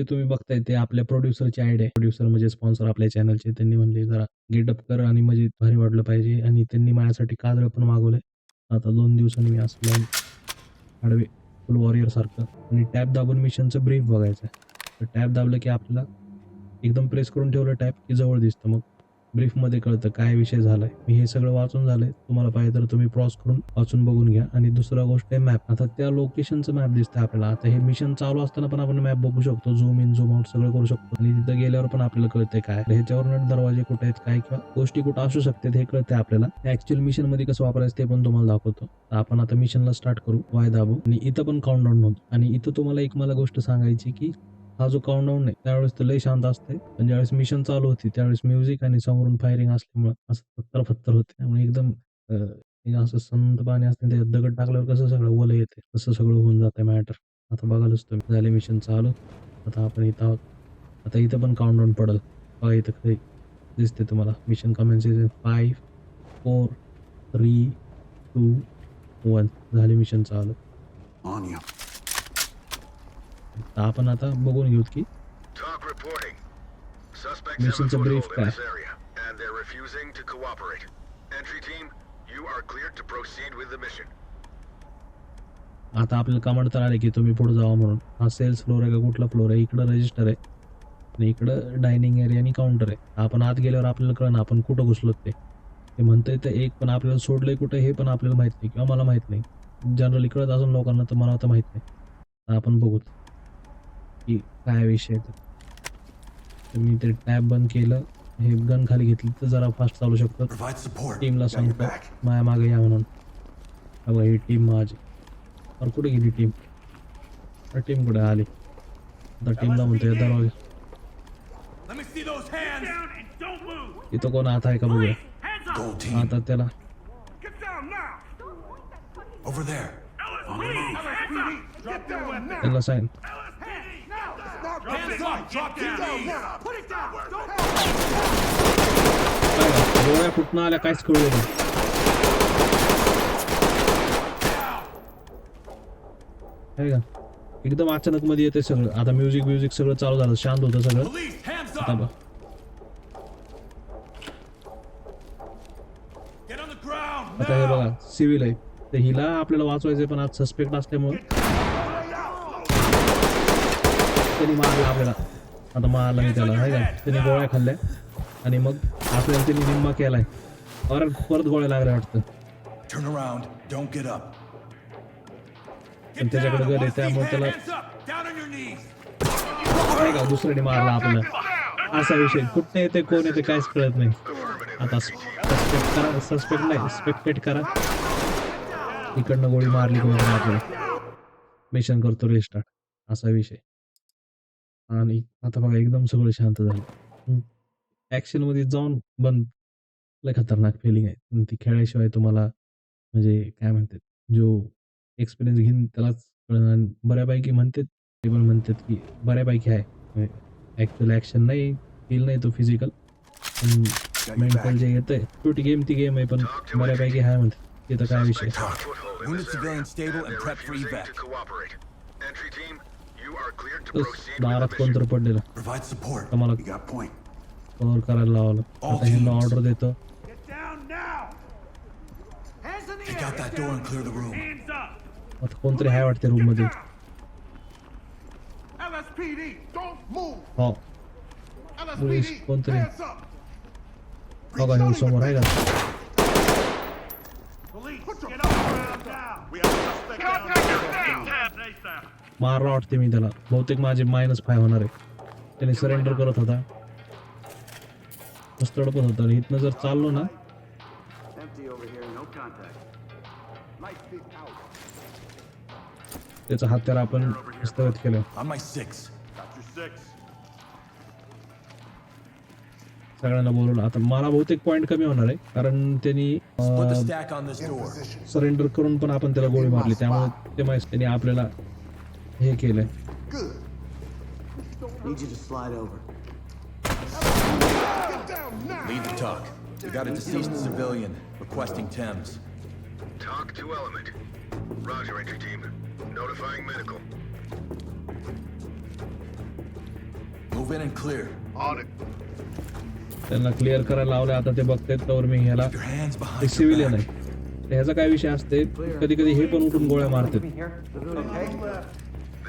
जे तुम्ही बघताय ते आपल्या प्रोड्युसरची आयडिया आहे. प्रोड्युसर म्हणजे स्पॉन्सर आपल्या चॅनलचे. त्यांनी म्हणले जरा गेटअप कर आणि म्हणजे भारी वाटलं पाहिजे आणि त्यांनी माझ्यासाठी काजळ पण मागवलंय. आता दोन दिवसांनी मी असं आडवे फुल वॉरियरसारखं आणि टॅप दाबून मिशनचं ब्रीफ बघायचं आहे. तर टॅप दाबलं की आपल्याला एकदम प्रेस करून ठेवलं टॅप की जवळ दिसतं. मग ब्रीफमध्ये कळतं काय विषय झालाय. मी हे सगळं वाचून झालंय. तुम्हाला पाहिजे तर तुम्ही प्रॉस करून वाचून बघून घ्या आणि दुसरा गोष्ट आहे मॅप. आता त्या लोकेशनचं मॅप दिसतंय आपल्याला. आता हे मिशन चालू असताना पण आपण मॅप बघू शकतो. झूम इन, झूम आउट सगळं करू शकतो आणि तिथं गेल्यावर पण आपल्याला कळतंय काय. ह्याच्यावर दरवाजे कुठे आहेत, काय किंवा गोष्टी कुठं असू शकतात हे कळतंय आपल्याला. ॲक्चुअल मिशनमध्ये कसं वापरायचं ते पण तुम्हाला दाखवतो. आपण आता मिशनला स्टार्ट करू. वाय दाबू आणि इथं पण काउंट डाऊन होतो आणि इथं तुम्हाला एक मला गोष्ट सांगायची की हा जो काउंटडाऊन आहे त्यावेळेस तर लय शांत असते पण ज्यावेळेस मिशन चालू होती त्यावेळेस म्युझिक आणि समोरून फायरिंग असल्यामुळं असं फत्तर फत्तर होते. त्यामुळे एकदम असं संत पाणी असतं त्याच्यात दगड टाकल्यावर कसं सगळं ओलं येते. तसं सगळं होऊन जातंय मॅटर. आता बघालच तुम्ही. झाले मिशन चालू. आता आपण इथं आहोत. आता इथं पण काउंटडाऊन पडेल. बघा इथं काही दिसते तुम्हाला. Mission comment season five four three two one झाले मिशन चालू. तर आपण आता बघून घेऊत की with the mission. आता आपल्याला कमांड तर आले की तुम्ही पुढे जावा म्हणून. हा सेल्स फ्लोर आहे का कुठला फ्लोर आहे? इकडं रजिस्टर आहे आणि इकडं डायनिंग एरिया आणि काउंटर आहे. आपण आत गेल्यावर आपल्याला कळेना आपण कुठं घुसलो ते. ते म्हणतंय ते एक पण आपल्याला सोडलंय कुठं हे पण आपल्याला माहीत नाही किंवा मला माहीत नाही. जनरली कळत असेल लोकांना तर मला तर माहीत नाही. तर आपण बघूत की काय विषय तर. मी ते टॅब बंद केलं. हे गन खाली घेतली तर जरा फास्ट चालू शकतं. टीमला सांगतो. माझ्या मागे या म्हणून. बघा ही टीम माझी. अरे कुठे गेली टीम? अरे टीम कुठे आली? आता टीमला म्हणतोय दरवाजा. इथं कोण आत आहे का बघूया. आता त्याला Get down गोळ्या कुठनं आल्या काहीच कळू नाही. आहे का? एकदम अचानक मध्ये येते सगळं. आता म्युझिक म्युझिक सगळं चालू झालं. शांत होतं सगळं. आता. बघ. हे. बघा सिव्हिल आहे. तर हिला आपल्याला वाचवायचंय पण आज सस्पेक्ट असल्यामुळं त्यांनी मारलं आपल्याला. आता मारला मी त्याला आहे का? त्यांनी गोळ्या खाल्ल्या आणि मग आपल्याला त्यांनी निम्मा केलाय. परत परत गोळ्या लागल्या वाटतं. त्याच्याकडे आहे Once त्यामुळे त्याला. आहे का दुसऱ्याने मारला आपल्याला. असा विषय कुठे येते कोण येते काहीच कळत नाही. आता सस्पेक्ट करा सस्पेक्ट नाही स्पेक्टेट करा. इकडनं गोळी मारली कोणी आपल्याला. मिशन करतो रिस्टार्ट असा विषय. आणि आता बघा एकदम सगळं शांत झालं. ॲक्शनमध्ये जाऊन बंद. लय खतरनाक फिलिंग आहे. ती खेळल्याशिवाय तुम्हाला म्हणजे काय म्हणतात जो एक्सपिरियन्स घेईन त्यालाच बऱ्यापैकी म्हणतात ते पण म्हणतात की बऱ्यापैकी आहे. ॲक्चुअल ॲक्शन नाही, फील नाही तो फिजिकल. पण मेंटल जे येतंय शेवटी गेम ती गेम आहे पण बऱ्यापैकी आहे म्हणतात. तिथं काय विषय. दारात the कोण mission. तर पडलेलं. मला. कव्हर करायला लावलं. आता ह्यांना ऑर्डर देतो. Down. आता कोणतरी आहे वाटते रूममध्ये. हो. कोणतरी. बघा हे समोर आहे का? Police, get on the ground now. We have a suspect down. मारला वाटते मी त्याला. बहुतेक माझे मायनस फाय होणार आहे. त्याने सरेंडर करत होता. मस्त तडपत होता आणि इथनं जर चाललो ना. त्याचा हात त्याला आपण हस्तगत केलं. सगळ्यांना बोलवलं. आता मला बहुतेक पॉईंट कमी होणार आहे कारण त्यांनी. सरेंडर करून पण आपण त्याला गोळी मारली त्यामुळे ते माहिती त्यांनी आपल्याला हे केलंय. Need you to slide over. Lead the talk. We got a deceased civilian requesting Thames. Talk to element. Roger, entry team. Notifying medical. Move in and clear. On it. त्यांना क्लिअर करायला लावलं आता ते बघतायत तर मी ह्याला Keep your hands ते behind your civilian back. आहे तर ह्याचा काय विषय असते कधी कधी हे पण उठून गोळ्या मारतात This is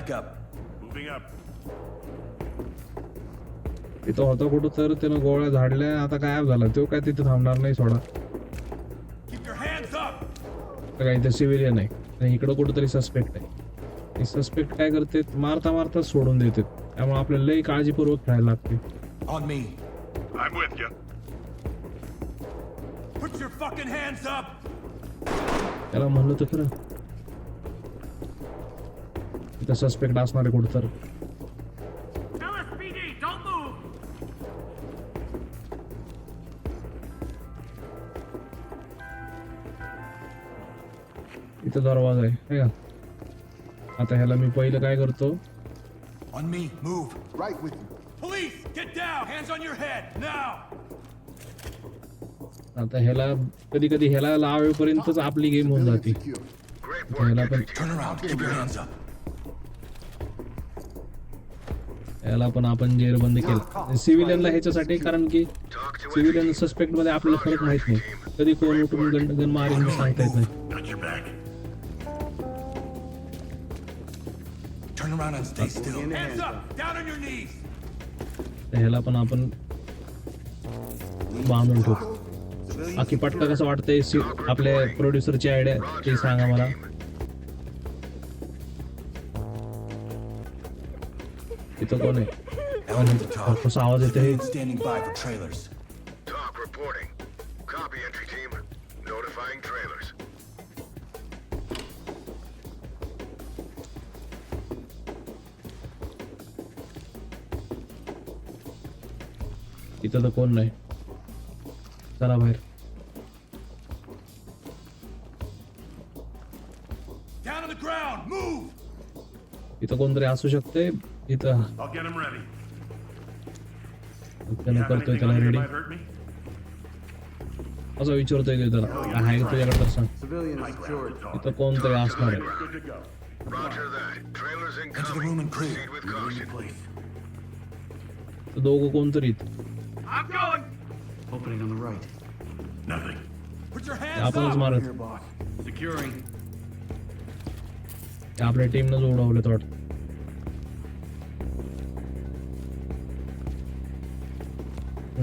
Pick up. Moving up. तिथं होता कुठं तर त्यानं गोळ्या झाडल्या आता गायब झाला तो काय तिथे थांबणार नाही सोडा Keep your hands up! तर काय इथे सिव्हिलियन आहे आणि इकडं कुठंतरी सस्पेक्ट आहे सस्पेक्ट काय करते मारता मारता सोडून देते त्यामुळे आपल्याला लई काळजीपूर्वक खेळायला लागते On me. I'm with you. Put your fucking hands up! त्याला म्हणलं तर खरं इथं सस्पेक्ट असणार आहे कुठं तर! इथं दरवाजा आहे है का आता ह्याला मी पहिलं काय करतो On me. Move. Right with you. Police, get down! Hands on your head, now! आता ह्याला कधी कधी ह्याला लावेपर्यंतच आपली गेम होऊन जाते Secure. Great work, ह्याला पण. Turn around. Keep your hands up. याला पण आपण जेरबंद केलं सिव्हिलियनला ह्याच्यासाठी कारण की सिव्हिलियन. सस्पेक्टमध्ये आपल्याला फरक माहीत नाही कधी कोण उठून गण गण मारेल हे सांगता येत नाही Got your back. Turn around and stay still. Hands up! Down on your knees! तर ह्याला पण आपण बांधून ठेवू बाकी पटका कसं वाटतंय आपल्या प्रोड्युसरची आयडिया ते सांगा मला इथं कोण आहे Element to talk. कसा आवाज येतो हे Standing by for trailers. Talk reporting. Copy, entry team. Notifying trailers. इथं तर कोण नाही चला बाहेर Down on the ground! Move! इथं कोणतरी असू शकते इथं I'll get him ready. त्यानं करतोय त्याला रेडी? असं विचारतोय ते त्याला काय आहे का तुझ्याकडे तर सांग. इथं कोणतरी असणार आहे Good to go. Roger that. Trailers Enter the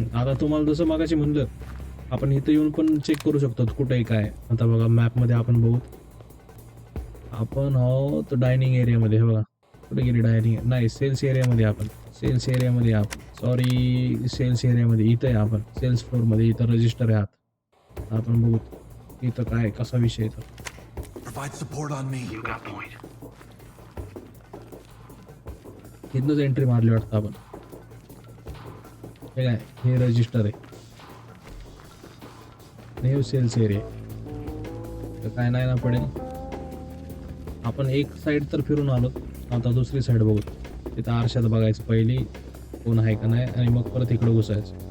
आता तुम्हाला जसं मागाशी म्हणलं आपण इथं येऊन पण चेक करू शकतो कुठेही काय. आता बघा मॅपमध्ये आपण बघू. आपण आहोत डायनिंग एरियामध्ये हे बघा. कुठे गेली डायनिंग नाही सेल्स एरियामध्ये आपण. सेल्स एरियामध्ये आपण. सॉरी सेल्स एरियामध्ये इथं आहे आपण. सेल्स फ्लोअरमध्ये इथं रजिस्टर आहे आत. आपण बघू. इथं काय कसा विषय point. इथनंच एंट्री मारली वाटतं आपण. हे काय हे रजिस्टर आहे. आणि सेल्स एरिया तर काय नाही ना पडेल. आपण एक साईड तर फिरून आलो. आता दुसरी साईड बघू. तिथं आरशात बघायचं पहिली कोण आहे का नाही आणि मग परत इकडं घुसायचं.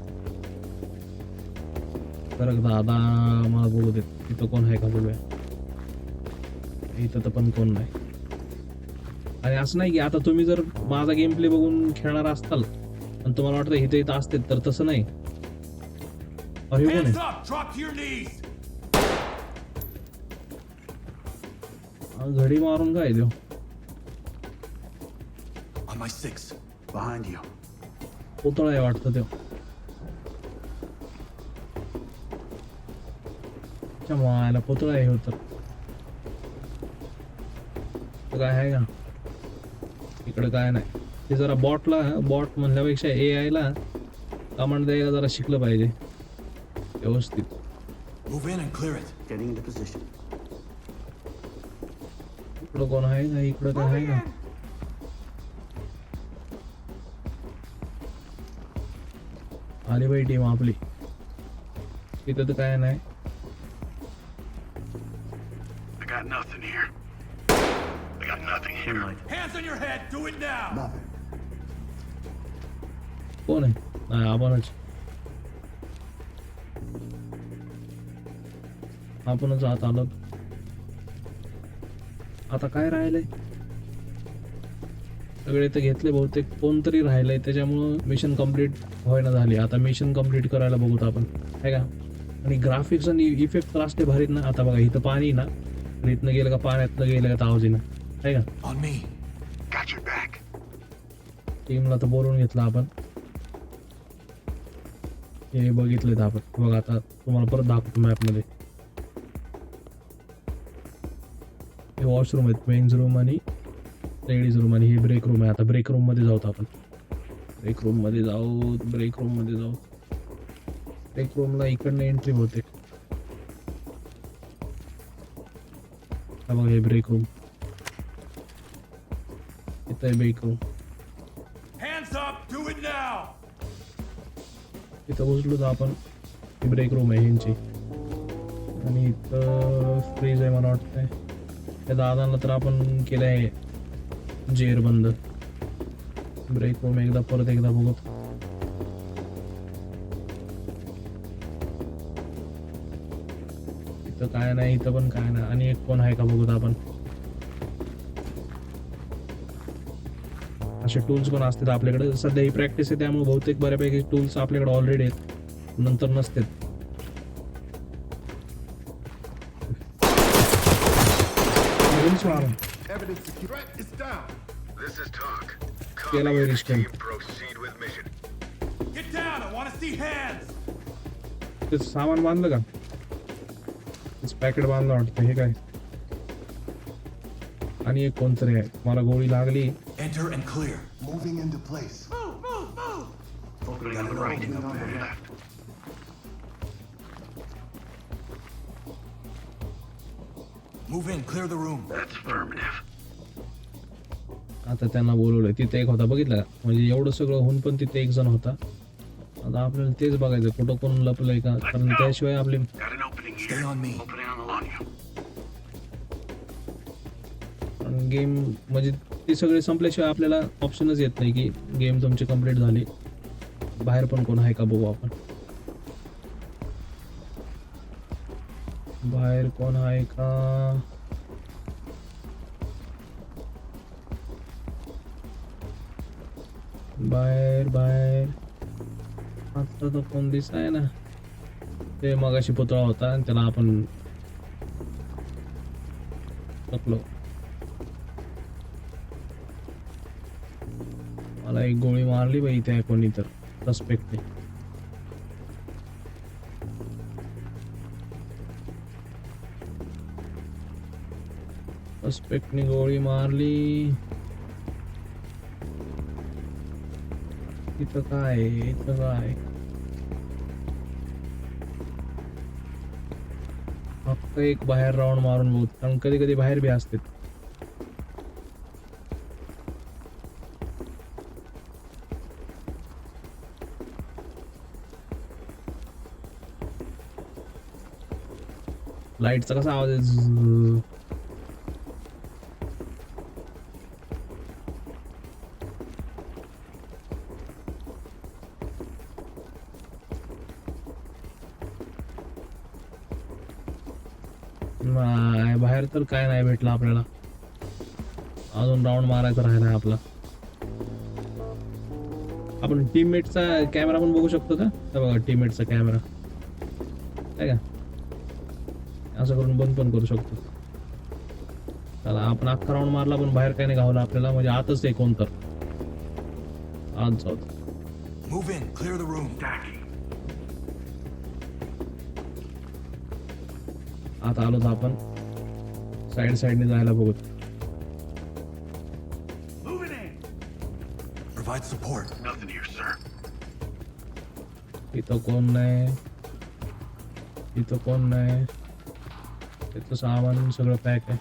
फरक दादा मला बघू देत तिथं कोण आहे का बघूया इथं तर पण कोण नाही. आणि असं नाही की आता तुम्ही जर माझा गेम प्ले बघून खेळणार असाल आणि तुम्हाला वाटतं इथे इथं असते तर तसं नाही. अरे कोण आहे घडी मारून काय देऊ. पुतळा आहे वाटतं अच्छा, मायला पुतळा आहे हो तर तो काय आहे का? इकडे काय नाही. ते जरा बॉटला बॉट म्हणण्यापेक्षा ए आयला कमांड द्यायला जरा शिकलं पाहिजे. व्यवस्थित. इकडं कोण आहे ना? इकडं काय आहे ना. आली बाई टीम आपली. तिथं तर काय नाही. Hands on your head. Do it now. Nothing. कोण आहे नाही आपणच आपणच आत आलो आता काय राहिलंय? सगळे तर घेतले बहुतेक कोणतरी राहिलंय त्याच्यामुळं मिशन कंप्लीट व्हायला झाली. आता मिशन कंप्लीट करायला बघूत आपण. आहे का? आणि ग्राफिक्स आणि इफेक्ट तर असले भारीत ना. आता बघा इथं पाणी ना. इथनं गेलं का पाण्यातनं गेलं का तावजीनं. आहे का. टीमला तर बोलवून घेतलं आपण. हे बघितले आपण. बघा आता तुम्हाला परत दाखवतो मॅपमध्ये हे वॉशरूम आहेत मेन्स रूम आणि लेडीज रूम आणि हे ब्रेक रूम आहे. आता ब्रेक रूममध्ये जाऊत आपण. ब्रेक रूममध्ये जाऊ ब्रेक रूममध्ये जाऊ ब्रेक रूमला इकडनं एंट्री होते. हा हे ब्रेक रूम इथं आहे break room Hands up! Do it now! इथं पोचलो तर आपण ब्रेक रूम आहे ह्यांची आणि इथं फ्रीज आहे मला वाटतंय. त्या दादांना तर आपण केलं आहे जेर बंद. ब्रेक रूम एकदा परत एकदा बघत इथं काय नाही इथं पण काय नाही. आणि एक कोण आहे का बघूत आपण. असे टूल्स पण असतात आपल्याकडे. सध्या ही प्रॅक्टिस आहे त्यामुळे बहुतेक बऱ्यापैकी टूल्स आपल्याकडे ऑलरेडी आहेत. नंतर नसतात. ते सामान बांधलं का? पॅकेट बांधलं वाटतं हे काय? आणि एक कोणतरी आहे. मला गोळी लागली. Enter and clear. Moving into place. Opening on the right. Opening on the left. Move in, clear the room. That's affirmative. आता त्यांना बोलवलंय तिथे एक होता बघितलं का म्हणजे एवढं सगळं होऊन पण तिथे एक जण होता आता आपल्याला तेच बघायचं कुठं कोण लपलंय का कारण त्याशिवाय आपली Got an opening here. Stay on me. Opening on the on you. Game म्हणजे ते सगळे संपल्याशिवाय आपल्याला ऑप्शनच येत नाही की गेम तुमचे कंप्लीट झाले. बाहेर पण कोण आहे का बघू आपण. बाहेर कोण आहे का? बाहेर बाहेर. आता तर कोण दिस आहे ना. ते मगाशी पुतळा होता आणि त्याला आपण एक गोळी मारली बाई त्या कोणी तर सस्पेक्टने सस्पेक्टने गोळी मारली इथं काय? इथं काय फक्त एक बाहेर राऊंड मारून बघू कारण कधी कधी बाहेर बी असते लाईटचा कसा आवाज आहे? नाही बाहेर तर काय नाही भेटलं आपल्याला. अजून राऊंड मारायचा राहिला आपला. आपण टीममेटचा कॅमेरा पण बघू शकतो का? बघा टीममेटचा कॅमेरा काय का? असं करून बंद पण करू शकतो चला आपण अख्खा राऊंड मारला पण बाहेर काय नाही गावला आपल्याला म्हणजे आतच आहे कोण तर आत जाऊ Move in, clear the room. Stacking. आता आलो तर आपण साईड साईडने जायला बघत Moving in. Provide support. Nothing here, sir. इथं कोण नाही इथं कोण नाही त्याचं सामान सगळं पॅक आहे.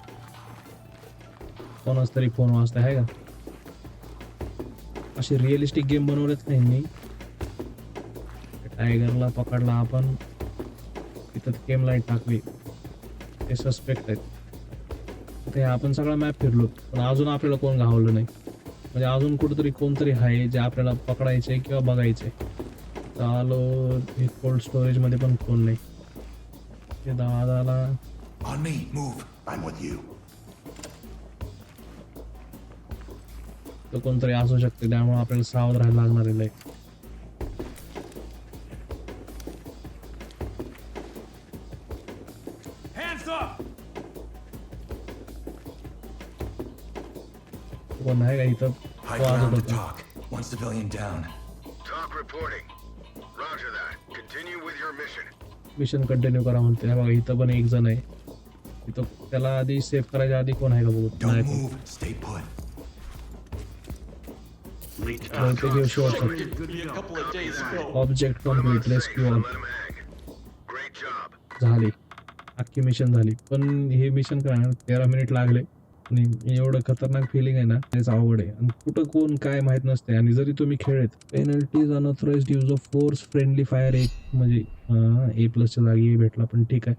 कोणाच तरी फोन वाजता आहे का? असे रिअलिस्टिक गेम बनवलेत त्यांनी टायगरला पकडला आपण. तिथं केम लाइट टाकली. ते सस्पेक्ट आहेत. ते आपण सगळा मॅप फिरलो. पण अजून आपल्याला कोण घावलं नाही. म्हणजे अजून कुठंतरी कोणतरी आहे जे आपल्याला पकडायचे किंवा बघायचे तर आलो हे कोल्ड स्टोरेजमध्ये पण फोन नाही. ते दादाला On me, move. I'm with you. तर कोणतरी असू शकते त्यामुळे आपल्याला सावध राहायला लागणार आहे लय. Hands up! कोण आहे का इथं High तो वाजत ground to होता talk. One civilian down. Talk reporting. Roger that. Continue with your mission. Mission continue करा म्हणते हे बघा इथं पण एक जण आहे इथं त्याला आधी सेव्ह करायच्या आधी कोण आहे का बघू? नाही ऑब्जेक्ट कंप्लीट रेस्क्यू. झाली. अख्खी मिशन झाली. पण हे मिशन करायला तेरा मिनिट लागले. आणि एवढं खतरनाक फिलिंग आहे ना त्याच अवघड आहे. आणि कुठं कोण काय माहीत नसते आणि जरी तुम्ही खेळत penalties unauthorise use of force friendly fire एक म्हणजे ए प्लसच्या जागी भेटला पण ठीक आहे.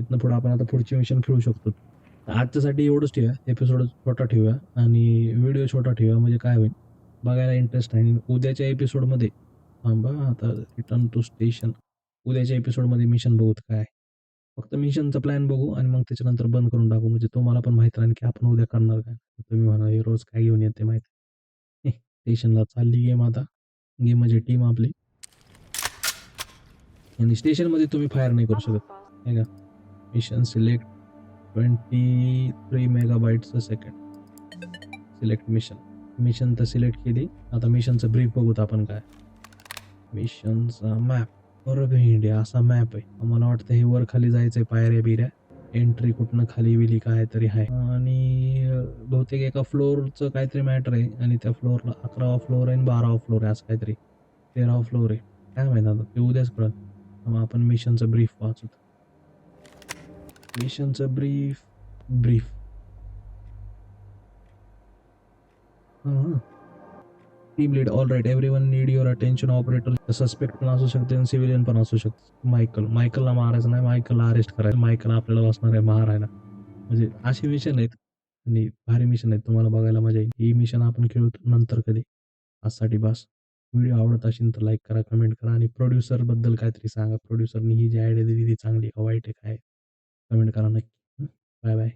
तिथनं पुढं आपण आता पुढची मिशन खेळू शकतो. आजच्यासाठी एवढंच ठेवूया एपिसोड छोटा ठेवूया आणि व्हिडिओ छोटा ठेवूया म्हणजे काय होईल? बघायला इंटरेस्ट आहे. उद्याच्या एपिसोडमध्ये थांबा. आता रिटर्न टू स्टेशन उद्याच्या एपिसोडमध्ये मिशन बघूत काय? फक्त मिशनचा प्लॅन बघू आणि मग त्याच्यानंतर बंद करून टाकू. म्हणजे तुम्हाला पण माहीत राहील की आपण उद्या करणार काय? तुम्ही म्हणा रोज काय घेऊन येते माहिती स्टेशनला चालली गेम आता. गेम म्हणजे टीम आपली. आणि स्टेशनमध्ये तुम्ही फायर नाही करू शकत. आहे का? मिशन सिलेक्ट ट्वेंटी थ्री मेगाबाईटचं सेकंड सिलेक्ट मिशन मिशन तर सिलेक्ट केली. आता मिशनचं ब्रीफ बघूत आपण काय. मिशनचा मॅप बरं इंडिया असा मॅप आहे. मला वाटतं हे वर खाली जायचंय पायऱ्या बिऱ्या. एंट्री कुठनं खाली बिली काय तरी आहे. आणि बहुतेक एका फ्लोअरचं काहीतरी मॅटर आहे. आणि त्या फ्लोअरला अकरावा फ्लोअर आहे आणि बारावा फ्लोअर आहे असं काहीतरी. तेरावा फ्लोअर आहे. काय माहिती आता. ते उद्याच कळत मग आपण मिशनचं ब्रीफ वाचू मिशनचं brief brief team lead all right everyone need your attention operator suspect पण असू शकते आणि सिव्हिलियन पण असू शकते. मायकल मायकलला मारायचं नाही मायकलला अरेस्ट करायचं. मायकल आपल्याला वाचणार आहे मारायला. म्हणजे अशी मिशन आहेत आणि भारी मिशन आहेत. तुम्हाला बघायला मजा येईल. ही मिशन आपण खेळू नंतर कधी. आजसाठी बस. व्हिडिओ आवडत असेल तर लाईक करा कमेंट करा आणि प्रोड्युसरबद्दल काहीतरी सांगा. प्रोड्युसरनी ही जी आयडिया दिली ती चांगली आहे का वाईट आहे काय कमेंट करा नक्की बाय बाय